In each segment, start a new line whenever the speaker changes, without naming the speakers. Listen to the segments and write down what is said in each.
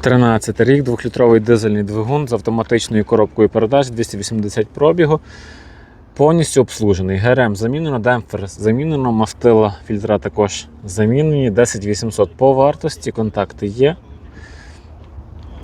13 рік, 2-літровий дизельний двигун з автоматичною коробкою передач 280 пробігу. Повністю обслужений. ГРМ замінено, демпфер замінено, мастила фільтра також замінені. 10800 по вартості, контакти є.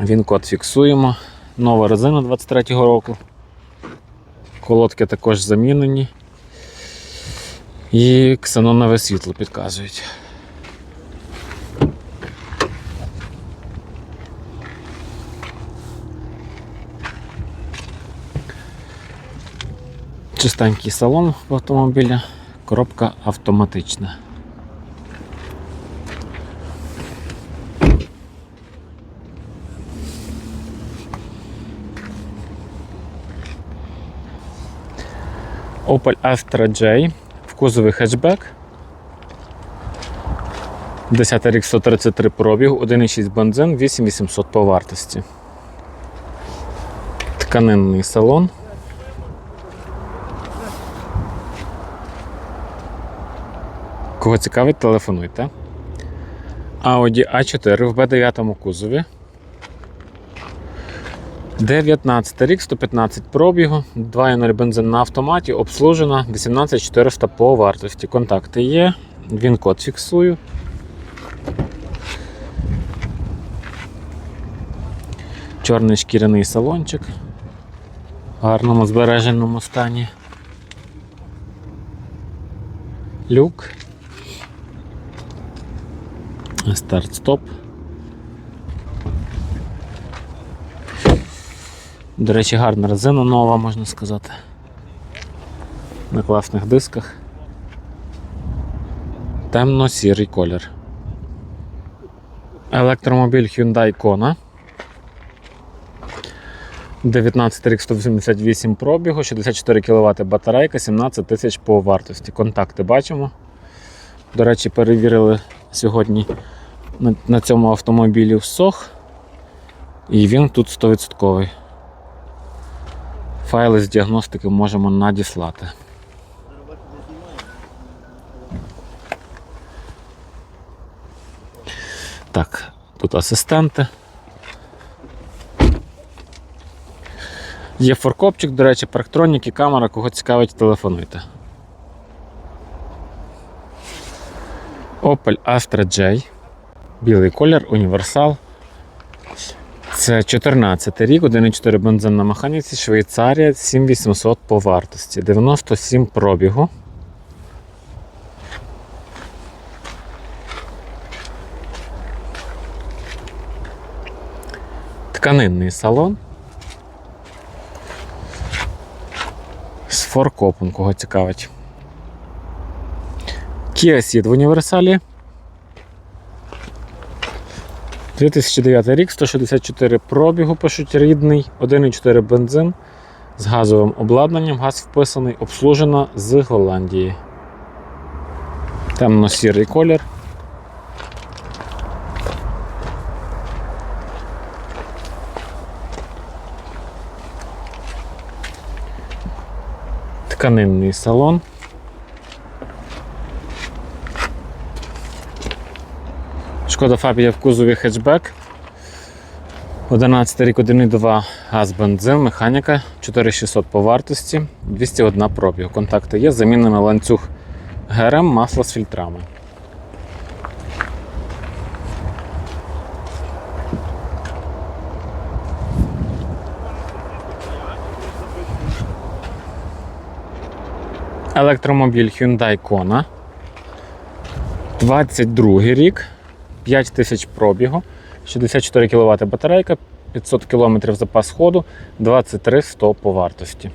Він код фіксуємо. Нова резина 23-го року. Колодки також замінені. І ксенонове світло підказують. Чистенький салон в автомобілі, коробка автоматична. Opel Astra J в кузові хетчбек. 10 рік 133 пробіг, 1,6 бензин, 8800 по вартості. Тканинний салон. Кого цікавить, телефонуйте. Audi A4 в B9 кузові. 19 рік, 115 пробігу, 2.0 бензин на автоматі, обслужена 18400 по вартості. Контакти є, він код фіксую. Чорний шкіряний салончик в гарному збереженому стані. Люк. Старт-стоп. До речі, гарна резина нова, можна сказати. На класних дисках. Темно-сірий колір. Електромобіль Hyundai Kona. 19 рік 188 пробігу, 64 кВт батарейка, 17 тисяч по вартості. Контакти бачимо. До речі, перевірили сьогодні на, цьому автомобілі в СОХ. І він тут 100%. Файли з діагностики можемо надіслати. Так, тут асистенти. Є форкопчик, до речі, парктроніки, камера, кого цікавить, телефонуйте. Opel Astra J. Білий колір, універсал. Це 14 рік, 1,4 бензин на механіці, Швейцарія, 7800 по вартості, 97 пробігу. Тканинний салон. З форкопом, кого цікавить. Kia Ceed в універсалі. 2009 рік, 164 пробігу, пишуть рідний, 1,4 бензин з газовим обладнанням, газ вписаний, обслужена з Голландії. Темно-сірий колір. Тканинний салон. Шкода Фабія в кузові хетчбек. 11 рік 1,2 газ бензин, механіка 4600 по вартості, 201 пробіг. Контакти є, замінено ланцюг ГРМ, масло з фільтрами. Електромобіль Hyundai Kona. 22 рік, 5 тисяч пробігу, 64 кВт батарейка, 500 км запас ходу, 23 100 по вартості.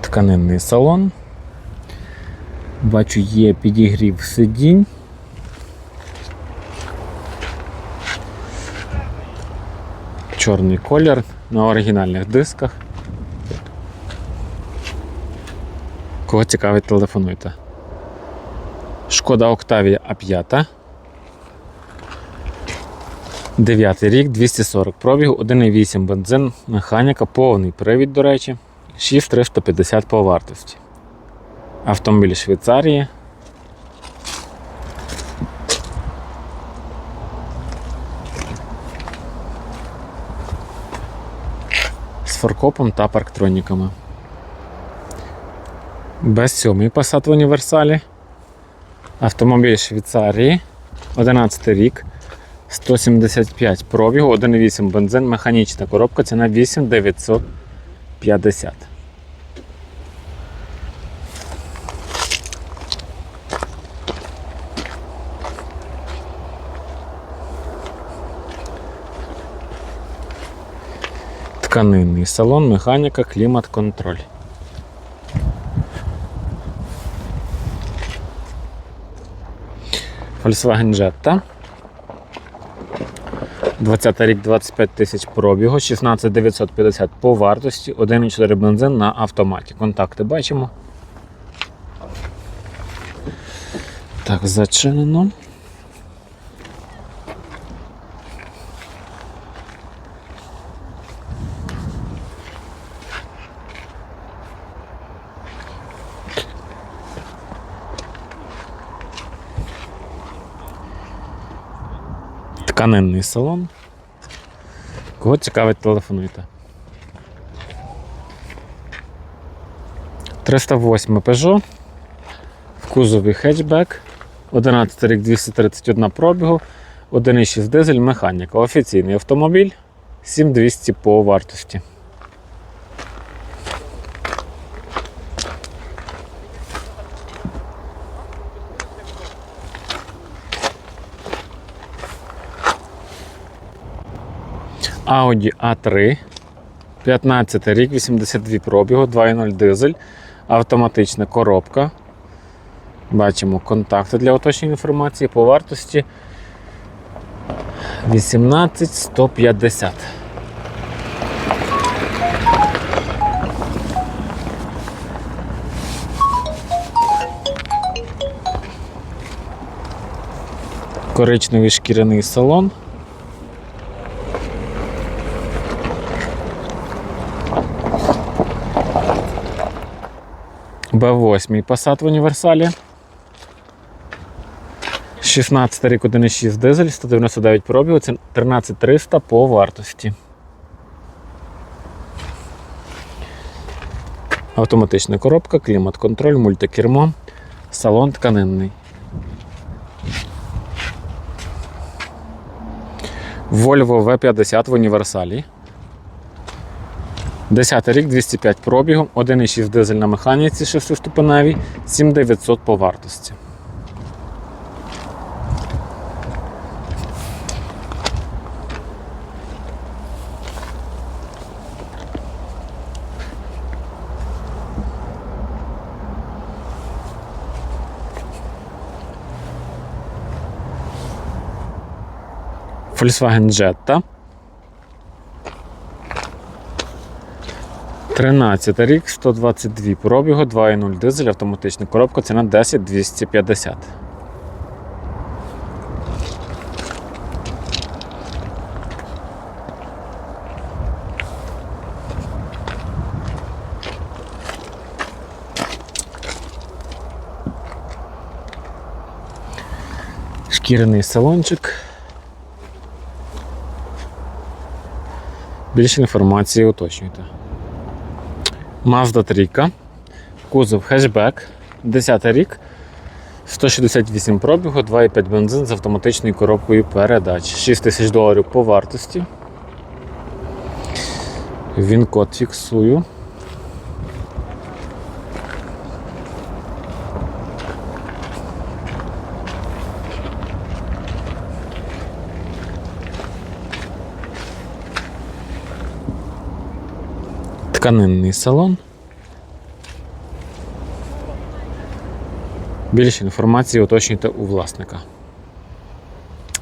Тканинний салон. Бачу, є підігрів сидінь. Чорний колір на оригінальних дисках. Кого цікавить, телефонуйте. Шкода Октавія А5. 9 рік, 240 пробігу, 1,8 бензин, механіка, повний привід, до речі, 6350 по вартості. Автомобіль Швейцарії. З форкопом та парктроніками. Без сьомий Passat в універсалі. Автомобіль Швейцарії. 11 рік. 175 пробігу, 1,8 бензин, механічна коробка, ціна 8950. Тканинний салон, механіка, клімат, контроль. Volkswagen Jetta. 20 рік 25 тисяч пробігу, 16 950 по вартості, 1,4 бензин на автоматі. Контакти бачимо. Так, зачинено. Тканинний салон. Кого цікавить, телефонуйте. 308 Peugeot. В кузові хетчбек. 11 рік 231 пробігу. 1,6 дизель, механіка. Офіційний автомобіль. 7200 по вартості. Audi A3. 15 рік, 82 пробігу, 2.0 дизель, автоматична коробка. Бачимо контакти для оточення інформації по вартості 18150. Коричневий шкіряний салон. Б8 Passat в універсалі. 16 рік 1,6 дизель, 199 пробігу, це 13300 по вартості. Автоматична коробка, клімат-контроль, мультикермо, салон тканинний. Volvo V50 в універсалі. 10 рік, 205 пробігу, 1,6 дизель на механіці 6-ступеневій, 7900 по вартості. Volkswagen Jetta. 13 рік, 122 пробігу, 2.0 дизель, автоматична коробка, ціна 10 250. Шкіряний салончик. Більше інформації уточнюйте. Mazda 3, кузов хешбек, 10 рік, 168 пробігу, 2,5 бензин з автоматичною коробкою передач. 6 тисяч доларів по вартості. Він код фіксую. Тканинний салон. Більше інформації уточнюйте у власника.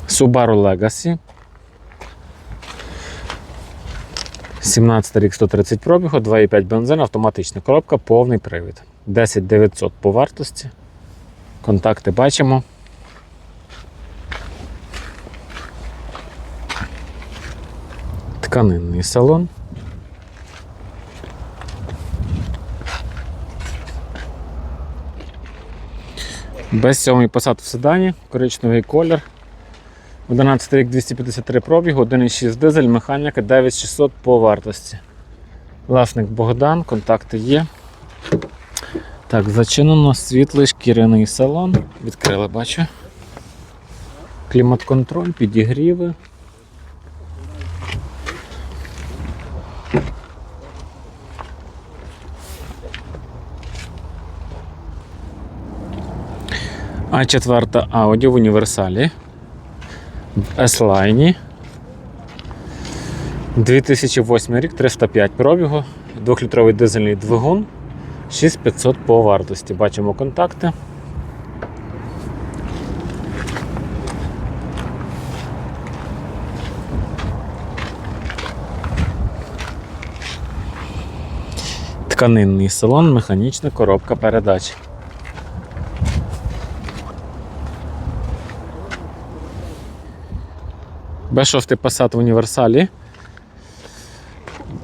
Subaru Legacy. 17 рік 130 пробігу, 2,5 бензин, автоматична коробка, повний привід. 10 900 по вартості. Контакти бачимо. Тканинний салон. Без сьомий посад в седані, коричневий колір. 11 рік 253 пробігу, 1,6 дизель, механіка 9600 по вартості. Власник Богдан, контакти є. Так, зачинено світлий шкіряний салон. Відкрили, бачу. Клімат-контроль, підігріви. А4 Audi в універсалі. В S-Line. 2008 рік, 305 пробігу, 2-літровий дизельний двигун, 6500 по вартості. Бачимо контакти. Тканинний салон, механічна коробка передач. Б6 Passat в універсалі.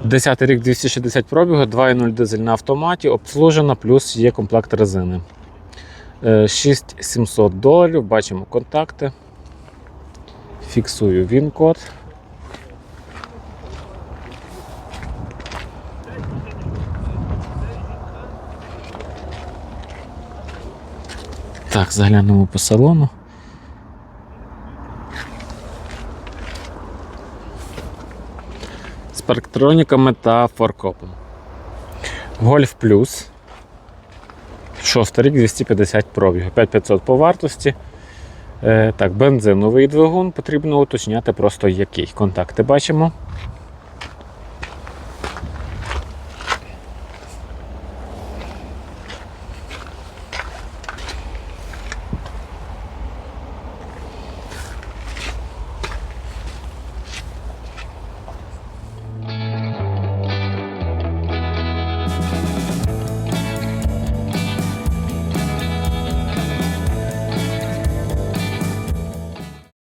10 рік 260 пробігу, 2.0 дизель на автоматі, обслужена, плюс є комплект резини. Е, 6700 доларів, бачимо контакти. Фіксую він-код. Так, заглянемо по салону. Парктроніками та форкопом. Гольф плюс. Шостий рік 250 пробігу, 5500 по вартості. Е, так, бензиновий двигун, потрібно уточняти просто який. Контакти бачимо.